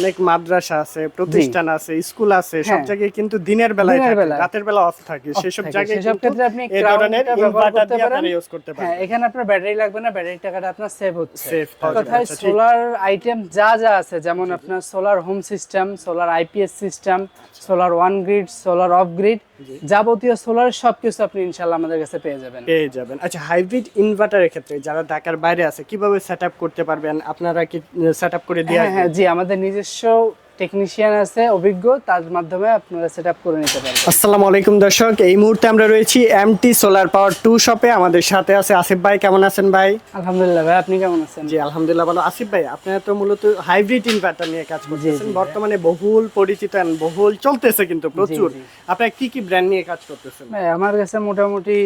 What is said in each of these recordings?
অনেক মাদ্রাসা আছে প্রতিষ্ঠান আছে স্কুল আছে সব হ্যাঁ। জায়গায় কিন্তু দিনের বেলায়। রাতের বেলা অফ থাকে সেসব জায়গায় সেসব ক্ষেত্রে আপনি এই ধরনের ব্যবহার ইনভার্টার দিয়ে পারেন। ইউজ করতে হ্যাঁ এখানে আপনার ব্যাটারি লাগবে না ব্যাটারি টাকাটা আপনার সেভ হচ্ছে কথায় সোলার আইটেম যা যা আছে যেমন আপনার solar home system solar IPS system solar on grid solar off grid যাবতীয় সোলার সবকিছু আপনি ইনশাআল্লাহ আমাদের কাছে পেয়ে যাবেন। পেয়ে যাবেন। আচ্ছা হাইব্রিড ইনভার্টারের ক্ষেত্রে যারা ঢাকার বাইরে আছে কীভাবে সেট করতে পারবেন? আপনারা কি সেট করে দিয়ে হ্যাঁ হ্যাঁ জি আমাদের নিজস্ব টেকনিশিয়ান আছে অভিজ্ঞ তার মাধ্যমে আপনারা সেট করে নিতে পারবেন। আসসালামু আলাইকুম দর্শক এই মুহূর্তে আমরা রয়েছি এমটি সোলার পাওয়ার টু শপে আমাদের সাথে আছে আসিফ ভাই কেমন আছেন ভাই? আলহামদুলিল্লাহ ভাই আপনি কেমন আছেন? জি আলহামদুলিল্লাহ ভালো। আসিফ ভাই আপনারা তো মূলত হাইব্রিড ইনভার্টার নিয়ে কাজ করতেছেন। বর্তমানে বহুল পরিচিত and বহুল চলতেছে কিন্তু প্রচুর। আপনারা কি কি ব্র্যান্ড নিয়ে কাজ করতেছেন? ভাই আমার কাছে মোটামুটি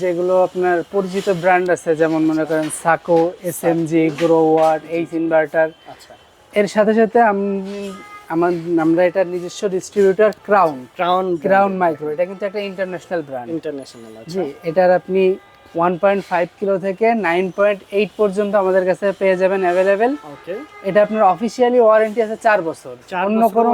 যেগুলো আপনার পরিচিত ব্র্যান্ড আছে যেমন মনে করেন Sako S M G grower H inverter আচ্ছা। এর সাথে সাথে আমার আমরা এটা নিজস্ব distributor Crown Crown Crown micro এটা কিন্তু একটা ইন্টারন্যাশনাল ব্র্যান্ড ইন্টারন্যাশনাল আছে জি এটার আপনি ওয়ান পয়েন্ট ফাইভ কিলো থেকে নাইন পয়েন্ট এইট পর্যন্ত আমাদের কাছে পেয়ে যাবেন অ্যাভেলেবেল ওকে এটা আপনার অফিসিয়ালি ওয়ারেন্টি আছে চার বছর। অন্য কোনো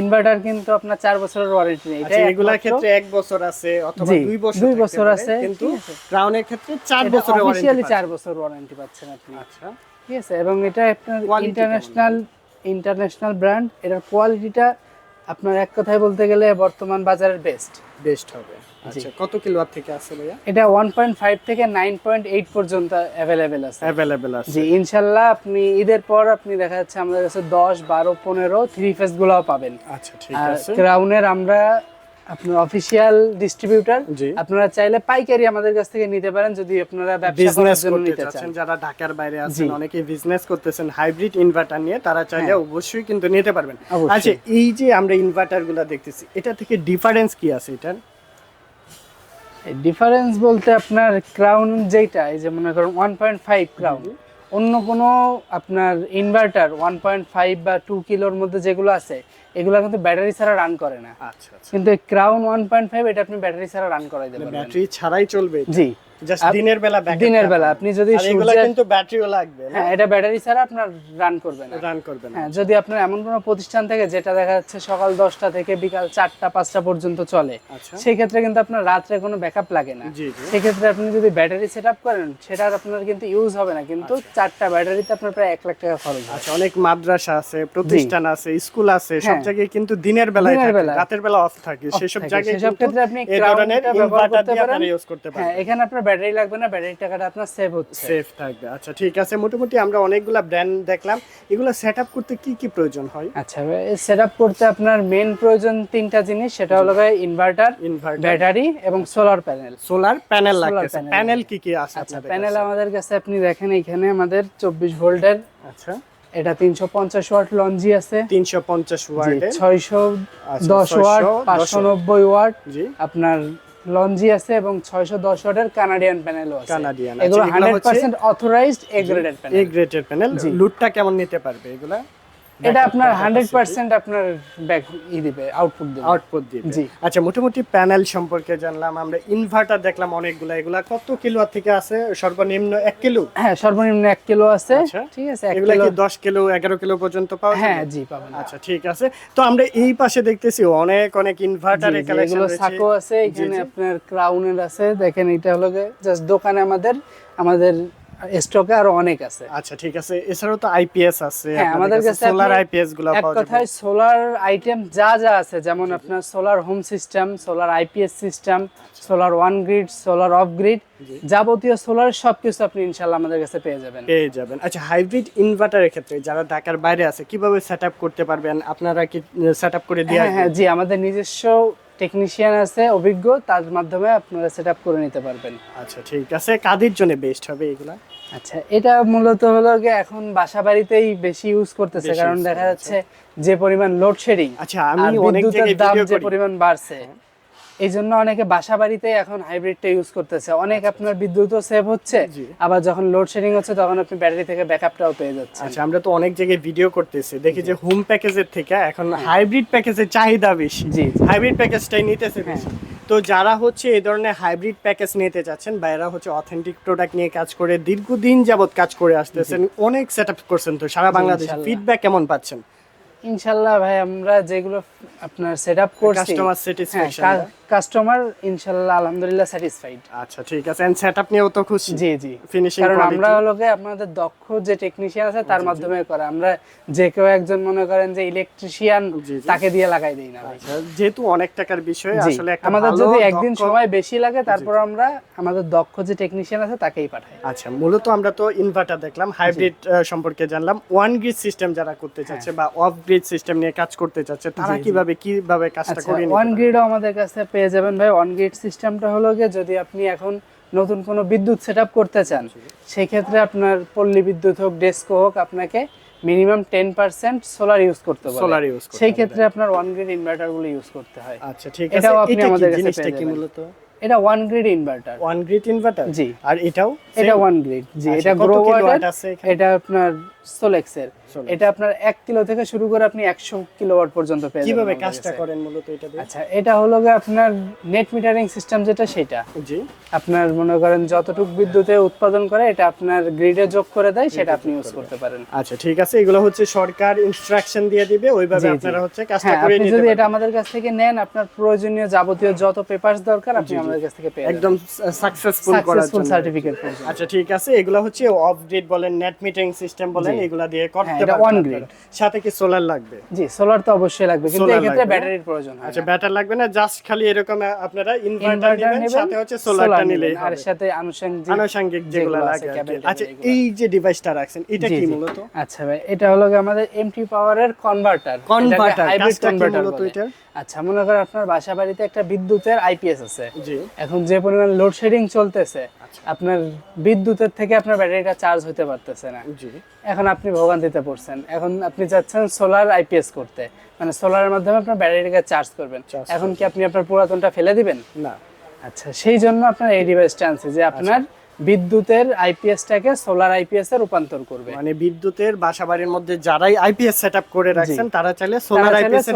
ইনভার্টার কিন্তু আপনার চার বছরের ওয়ারেন্টি নেই। আচ্ছা এগুলার ক্ষেত্রে এক বছর আছে অথবা দুই বছর দুই বছর আছে, কিন্তু ক্রাউনের ক্ষেত্রে চার এটা বছরের অফিসিয়ালি ওয়ারেন্টি চার বছর ওয়ারেন্টি পাচ্ছেন আপনি। আচ্ছা। ঠিক আছে এবং এটা আপনার ইন্টারন্যাশনাল ইন্টারন্যাশনাল ব্র্যান্ড এটার কোয়ালিটিটা আপনার এক কথায় বলতে গেলে বর্তমান বাজারের বেস্ট বেস্ট হবে। আচ্ছা কত কিলোয়াট থেকে আছে ভাইয়া? এটা ওয়ান পয়েন্ট ফাইভ থেকে নাইন পয়েন্ট এইট পর্যন্ত অ্যাভেলেবেল আছে। অ্যাভেলেবেল আছে। জি ইনশাল্লাহ আপনি ঈদের পর আপনি দেখা যাচ্ছে আমাদের কাছে দশ বারো পনেরো থ্রি ফেস গুলাও পাবেন। আচ্ছা ঠিক আছে। ক্রাউনের আমরা আপনার অফিসিয়াল ডিস্ট্রিবিউটর আপনারা চাইলে পাইকারি আমাদের কাছ থেকে নিতে পারেন যদি আপনারা বিজনেস করতে চাচ্ছেন যারা ঢাকার বাইরে আছেন অনেকে বিজনেস করতেছেন হাইব্রিড ইনভার্টার নিয়ে তারা চাইলে অবশ্যই কিন্তু নিতে পারবেন। আচ্ছা এই যে আমরা ইনভার্টারগুলা দেখতেছি এটা থেকে ডিফারেন্স কি আছে এটার? ডিফারেন্স বলতে আপনার ক্রাউন যেটা এই যে মনে করেন ওয়ান পয়েন্ট ফাইভ ক্রাউন অন্য কোনো আপনার ইনভার্টার ওয়ান পয়েন্ট ফাইভ বা টু কিলোর মধ্যে যেগুলো আছে এগুলো কিন্তু ব্যাটারি ছাড়া রান করে না। আচ্ছা আচ্ছা। কিন্তু ক্রাউন ওয়ান পয়েন্ট ফাইভ এটা আপনি ব্যাটারি ছাড়া রান করাই দেবেন। ব্যাটারি ছাড়াই চলবে জি। জাস্ট দিনের বেলা দিনের বেলা। আপনি যদি কিন্তু ব্যাটারিও লাগবে হ্যাঁ এটা ব্যাটারি ছাড়া আপনার রান করবে না। রান করবে না। হ্যাঁ যদি আপনার এমন কোনো প্রতিষ্ঠান থেকে যেটা দেখা যাচ্ছে সকাল দশটা থেকে বিকাল চারটা পাঁচটা পর্যন্ত চলে আচ্ছা। সেই ক্ষেত্রে কিন্তু আপনার রাত্রে কোনো ব্যাকআপ লাগে না। সেক্ষেত্রে আপনি যদি ব্যাটারি সেট আপ করেন সেটা আর আপনার কিন্তু ইউজ হবে না। কিন্তু চারটা ব্যাটারিতে আপনার প্রায় এক লাখ টাকা খরচ আচ্ছা অনেক মাদ্রাসা আছে প্রতিষ্ঠান আছে স্কুল আছে সব হ্যাঁ। জায়গায় কিন্তু দিনের বেলায় থাকে, রাতের বেলা অফ থাকে। সেসব জায়গায় সেসব ক্ষেত্রে আপনি এই ধরনের ইনভার্টার দিয়ে পারেন। আপনারা ইউজ করতে হ্যাঁ এখানে আপনার ব্যাটারি লাগবে না ব্যাটারির টাকাটা আপনার সেভ হচ্ছে। সেফ থাকবে। আচ্ছা ঠিক আছে। মোটামুটি আমরা অনেকগুলা ব্র্যান্ড দেখলাম। এগুলো সেট আপ করতে কি কি প্রয়োজন হয়? আচ্ছা সেট আপ করতে আপনার মেন প্রয়োজন তিনটা জিনিস। সেটা হলো ইনভার্টার ইনভার্টার ব্যাটারি এবং সোলার প্যানেল সোলার প্যানেল লাগতেছে। প্যানেল কি কি আছে আচ্ছা প্যানেল আমাদের কাছে আপনি দেখেন এখানে আমাদের চব্বিশ ভোল্টের আচ্ছা। এটা তিনশো পঞ্চাশ ওয়াট লঞ্জি আছে। 350 ওয়াট আচ্ছা, দশ 610 ওয়াট পাঁচশো নব্বই ওয়াট জি। আপনার লঞ্জি আছে এবং ছয়শো দশ ওয়াটের কানাডিয়ান প্যানেলও আছে। কানাডিয়ান এগুলো আচ্ছা, এগুলো হান্ড্রেড হচ্ছে percent authorized A A panel গ্রেডের প্যানেল লুটটা কেমন নিতে পারবে এগুলা? এটা আপনার হান্ড্রেড পার্সেন্ট আপনার ব্যাক ই দিবে আউটপুট দিবে। আউটপুট দিবে। জি। আচ্ছা মোটামুটি প্যানেল সম্পর্কে জানলাম আমরা ইনভার্টার দেখলাম অনেকগুলা এগুলা কত কিলো থেকে আছে? সর্বনিম্ন এক কিলো হ্যাঁ সর্বনিম্ন এক কিলো আছে। আচ্ছা। ঠিক আছে এক এগুলা কিলো কি দশ কিলো এগারো কিলো পর্যন্ত পাওয়া হ্যাঁ জি পাবেন। আচ্ছা ঠিক আছে। তো আমরা এই পাশে দেখতেছি অনেক অনেক ইনভার্টারের জি, কালেকশন রয়েছে। সাকো আছে এখানে আপনার ক্রাউনের আছে দেখেন এটা হলো জাস্ট দোকানে আমাদের আমাদের স্টকে আরও অনেক আছে। আচ্ছা ঠিক আছে। এছাড়াও তো আইপিএস আছে হ্যাঁ আমাদের কাছে সোলার আইপিএসগুলো এক কথায় সোলার আইটেম যা যা আছে যেমন আপনার solar home system solar IPS system solar on grid solar off grid যাবতীয় সোলার সবকিছু আপনি ইনশাল্লাহ আমাদের কাছে পেয়ে যাবেন। পেয়ে যাবেন। আচ্ছা হাইব্রিড ইনভার্টারের ক্ষেত্রে যারা ঢাকার বাইরে আছে কীভাবে সেট করতে পারবেন? আপনারা কি সেট করে দিয়ে হ্যাঁ হ্যাঁ জি আমাদের নিজস্ব টেকনিশিয়ান আছে অভিজ্ঞ তার মাধ্যমে আপনারা সেট আপ করে নিতে পারবেন। আচ্ছা ঠিক আছে। কাদের জন্য বেস্ট হবে এগুলা? আচ্ছা এটা মূলত হলো যে এখন বাসা বাড়িতেই বেশি ইউজ করতেছে কারণ দেখা যাচ্ছে যে পরিমাণ লোডশেডিং আচ্ছা আমি অনেক জায়গায় দাম যে পরিমাণ বাড়ছে। এই জন্য অনেকে বাসা বাড়িতে এখন হাইব্রিডটা ইউজ করতেছে। অনেক আপনার বিদ্যুৎও সেভ হচ্ছে আচ্ছা, আবার যখন লোডশেডিং হচ্ছে তখন আপনি ব্যাটারি থেকে ব্যাকআপটাও পেয়ে যাচ্ছেন। আচ্ছা আমরা তো অনেক জায়গায় ভিডিও করতেছি। দেখি যে হোম প্যাকেজের থেকে এখন হাইব্রিড প্যাকেজের চাহিদা বেশি। জি। হাইব্রিড প্যাকেজটাই নিতেছে বেশি। তো যারা হচ্ছে এই ধরনের হাইব্রিড প্যাকেজ নিতে চাচ্ছেন বা এরা হচ্ছে অথেন্টিক প্রোডাক্ট নিয়ে কাজ করে দীর্ঘদিন যাবত কাজ করে আসতেছেন অনেক সেট আপ করছেন তো সারা বাংলাদেশে। ফিডব্যাক কেমন পাচ্ছেন? ইনশাল্লাহ ভাই আমরা যেগুলো আপনার সেট আপ করছি কাস্টমার হ্যাঁ স্যাটিসফ্যাকশন কাস্টমার ইনশাল্লাহ আলহামদুলিল্লাহ স্যাটিসফাইড আচ্ছা ঠিক আছে। এন্ড সেটআপ নিয়েও তো খুশি। জি জি। ফিনিশিং কারণ আমরা হলো গিয়ে আপনাদের দক্ষ যে টেকনিশিয়ান আছে তার মাধ্যমে করে। আমরা যে কেউ একজন মনে করেন যে ইলেকট্রিশিয়ান। তাকে দিয়ে লাগাই দেই না আচ্ছা যেহেতু অনেক টাকার বিষয় আসলে একটা আমাদের যদি একদিন সময় বেশি লাগে তারপর আমরা আমাদের দক্ষ যে টেকনিশিয়ান আছে তাকেই পাঠাই। আচ্ছা মূলত আমরা তো ইনভার্টার দেখলাম হাইব্রিড সম্পর্কে জানলাম। ওয়ান গ্রিড সিস্টেম যারা করতে চাচ্ছে বা অফ গ্রিড সিস্টেম নিয়ে কাজ করতে চাচ্ছে তারা হ্যাঁ। কীভাবে কীভাবে কাজটা করে ওয়ান গ্রিডও আমাদের কাছে পেয়ে যাবেন। ভাই ওয়ান গ্রিড সিস্টেমটা হলো গিয়ে যদি আপনি এখন নতুন কোনো বিদ্যুৎ সেট করতে চান সেই ক্ষেত্রে আপনার পল্লী বিদ্যুৎ হোক ডেস্কো হোক আপনাকে minimum ten percent solar use করতে হবে সোলার ইউজ সেই ক্ষেত্রে আপনার ওয়ান গ্রিড ইনভার্টারগুলো ইউজ করতে হয়। আচ্ছা ঠিক আছে। এটাও আপনি আমাদের কাছে কি। মূলত? এটা on grid inverter on grid inverter জি। আর এটাও এটা ওয়ান গ্রিড জি আচ্ছা, এটা গ্রো কিলোওয়াট আছে এটা আপনার সোলেক্সের এটা আপনার এক কিলো থেকে শুরু করে আপনি একশো কিলোওয়াট পর্যন্ত পেয়ে কীভাবে কাজটা করেন মূলত এটা আচ্ছা এটা হলো গিয়ে আপনার নেট মিটারিং সিস্টেম যেটা সেটা। জি। আপনার মনে করেন যতটুকু বিদ্যুতে উৎপাদন করে এটা আপনার গ্রিডে যোগ করে দেয় সেটা আপনি ইউজ করতে পারেন। আচ্ছা ঠিক আছে এগুলো হচ্ছে সরকার ইনস্ট্রাকশন দিয়ে দিবে ওইভাবে। আপনারা হচ্ছে কাজটা হ্যাঁ করে নিতে যদি এটা আমাদের কাছ থেকে নেন আপনার প্রয়োজনীয় যাবতীয় যত পেপারস দরকার আপনি আমাদের কাছ থেকে পেয়ে একদম সাকসেসফুল করার জন্য। সার্টিফিকেট আচ্ছা ঠিক আছে এগুলো হচ্ছে অফ বলেন নেট মিটারিং সিস্টেম বলেন জি। এগুলা দিয়ে করতে হ্যাঁ, এটা পারবেন on সাথে কি সোলার লাগবে? জি সোলার তো অবশ্যই লাগবে কিন্তু এই ক্ষেত্রে। ব্যাটারির প্রয়োজন আচ্ছা। ব্যাটার লাগবে না জাস্ট খালি এরকম আপনারা ইনভার্টার নেবেন সাথে হচ্ছে সোলারটা নিলেই আর সাথে আনুষঙ্গিক আনুষঙ্গিক যেগুলো লাগে আচ্ছা এই যে ডিভাইসটা রাখছেন এটা কি মূলত? আচ্ছা ভাই এটা হলো আমাদের এমটি পাওয়ারের কনভার্টার Converter, কাজটা কি মূলত এটার? আচ্ছা মনে করেন আপনার বাসা বাড়িতে একটা বিদ্যুতের আইপিএস আছে। জি। এখন যে পরিমাণ লোডশেডিং চলতেছে আপনার বিদ্যুতের থেকে আপনার ব্যাটারিটা চার্জ হতে পারতেছে না। জি। এখন আপনি ভোগান্তিতে পড়ছেন। এখন আপনি চাচ্ছেন সোলার আইপিএস করতে। মানে সোলারের মাধ্যমে আপনার ব্যাটারিটাকে চার্জ করবেন। এখন কি আপনি আপনার পুরাতনটা ফেলে দিবেন? না। আচ্ছা সেই জন্য আপনার এই ডিভাইসটা আনছে যে আপনার বিদ্যুতের আইপিএসটাকে সোলার আইপিএস এ রূপান্তর করবে। মানে বিদ্যুতের বাসাবাড়ির মধ্যে যারাই আইপিএস সেটআপ করে রাখছেন তারা চাইলে সোলার আইপিএস এ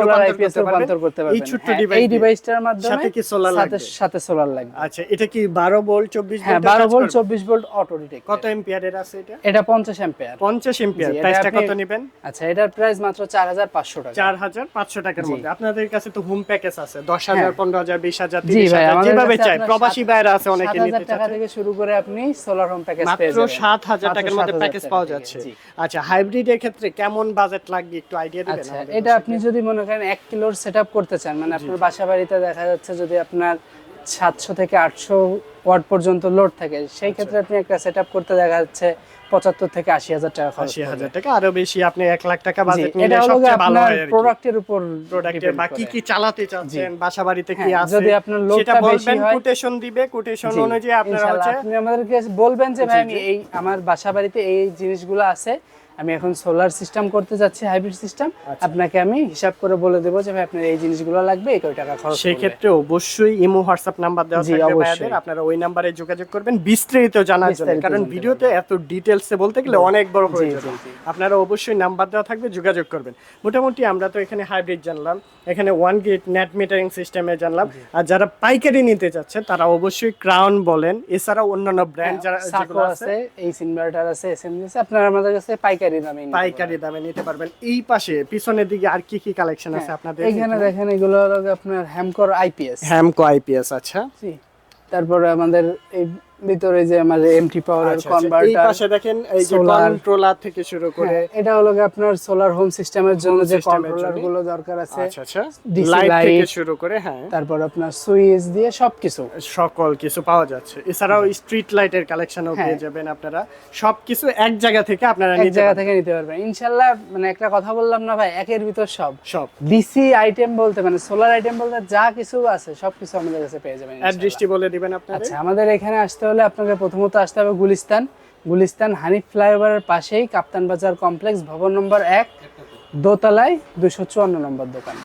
রূপান্তর করতে পারবেন। এই পারবেন। ছোট্ট হ্যাঁ, ডিভাইস এই ডিভাইসটার মাধ্যমে সাথে কি সাথে লাগবে? সাথে সোলার লাগবে। আচ্ছা এটা কি 12 ভোল্ট 24 হ্যাঁ ভোল্ট বারো ভোল্ট চব্বিশ ভোল্ট অটো ডিটেক্ট কত এম্পিয়ারের আছে এটা? এটা পঞ্চাশ অ্যাম্পিয়ার 50 এম্পিয়ার প্রাইসটা কত নেবেন? আচ্ছা এটার প্রাইস মাত্র চার হাজার পাঁচশো টাকা। 4500 টাকার মধ্যে। আপনাদের কাছে তো হোম প্যাকেজ আছে। 10000 হ্যাঁ। 15000 20000 জি ভাই 30000 যেভাবে চাই। প্রবাসী ভাইরা আছে অনেকে নিতে হাজার টাকা থেকে শুরু করে আপনি সোলার হোম প্যাকেজ পেয়ে মাত্র যাবেন 7000 টাকার মধ্যে প্যাকেজ পাওয়া যাচ্ছে। আচ্ছা আচ্ছা হাইব্রিডের ক্ষেত্রে কেমন বাজেট লাগবে একটু আইডিয়া দিবেন আচ্ছা এটা আপনি যদি মনে করেন 1 কিলোর সেটআপ করতে চান মানে আপনার বাসা বাড়িতে দেখা যাচ্ছে যদি আপনার সাতশো থেকে আটশো ওয়াট পর্যন্ত লোড থাকে। সেই ক্ষেত্রে আপনি একটা সেট করতে দেখা যাচ্ছে পঁচাত্তর থেকে আশি হাজার টাকা খরচ আশি হাজার টাকা আরও বেশি আপনি এক লাখ টাকা বাজেট নিলে সবচেয়ে ভালো হয় প্রোডাক্টের উপর প্রোডাক্টের বা কি কি চালাতে চাচ্ছেন বাসা বাড়িতে কি হ্যাঁ, আছে যদি আপনার লোডটা বেশি হয়- কোটেশন দিবে কোটেশন অনুযায়ী আপনারা হচ্ছে আপনি আমাদেরকে বলবেন যে ভাই আমি এই আমার বাসা বাড়িতে এই জিনিসগুলো আছে আমি এখন সোলার সিস্টেম করতে যাচ্ছি হাইব্রিড সিস্টেম আচ্ছা। আপনাকে আমি হিসাব করে বলে দেবো যে ভাই আপনার এই জিনিসগুলো লাগবে এই কয় টাকা খরচ সেই ক্ষেত্রে অবশ্যই ইমো হোয়াটসঅ্যাপ নাম্বার দেওয়া থাকবে। ভাইয়াদের। আপনারা ওই নাম্বারে যোগাযোগ করবেন বিস্তারিত জানার জন্য। কারণ ভিডিওতে এত ডিটেলসে বলতে গেলে অনেক বড় হয়ে যাবে। আপনারা অবশ্যই নাম্বার দেওয়া থাকবে যোগাযোগ করবেন। মোটামুটি আমরা তো এখানে হাইব্রিড জানলাম। এখানে ওয়ান গেট নেট মিটারিং সিস্টেমে জানলাম। আর যারা পাইকারি নিতে চাচ্ছে তারা অবশ্যই ক্রাউন বলেন। এছাড়াও অন্যান্য ব্র্যান্ড যারা আছে। এই ইনভার্টার আছে এসএমজি আছে। আপনারা আমাদের কাছে পাইকারি দামে পাইকারি দামে নিতে পারবেন। এই পাশে পিছনের দিকে আর কি কি কালেকশন আছে আপনাদের? এখানে দেখেন এগুলো আপনার হ্যামকর আইপিএস হ্যামকো আইপিএস আচ্ছা। জি। তারপরে আমাদের এই ভিতরে যে আমাদের এমটি আচ্ছা, আচ্ছা। এই পাশে দেখেন এই যে কন্ট্রোলার থেকে শুরু করে হ্যাঁ, এটা হলো আপনার সোলার হোম সিস্টেমের জন্য যে কন্ট্রোলারগুলো দরকার আছে। আচ্ছা আচ্ছা। লাইট থেকে শুরু করে হ্যাঁ। তারপর আপনার সুইচ দিয়ে সবকিছু। সকল কিছু পাওয়া যাচ্ছে। এছাড়াও স্ট্রিট লাইটের কালেকশনও। পেয়ে যাবেন আপনারা। সবকিছু এক জায়গা থেকে আপনারা এক জায়গা থেকে নিতে পারবেন। ইনশাল্লাহ মানে একটা কথা বললাম না ভাই একের ভিতর সব। সব। ডিসি আইটেম বলতে মানে সোলার আইটেম বলতে যা কিছু আছে সবকিছু আমাদের কাছে পেয়ে যাবেন। অ্যাড্রেসটি বলে দিবেন আপনাদের। আচ্ছা আমাদের এখানে আসতে হলে আপনাকে প্রথমত আসতে হবে গুলিস্তান। গুলিস্তান হানিফ ফ্লাইওভারের পাশেই কাপ্তান বাজার কমপ্লেক্স, ভবন নম্বর এক, দোতলায় দুশো চুয়ান্ন নম্বর দোকান।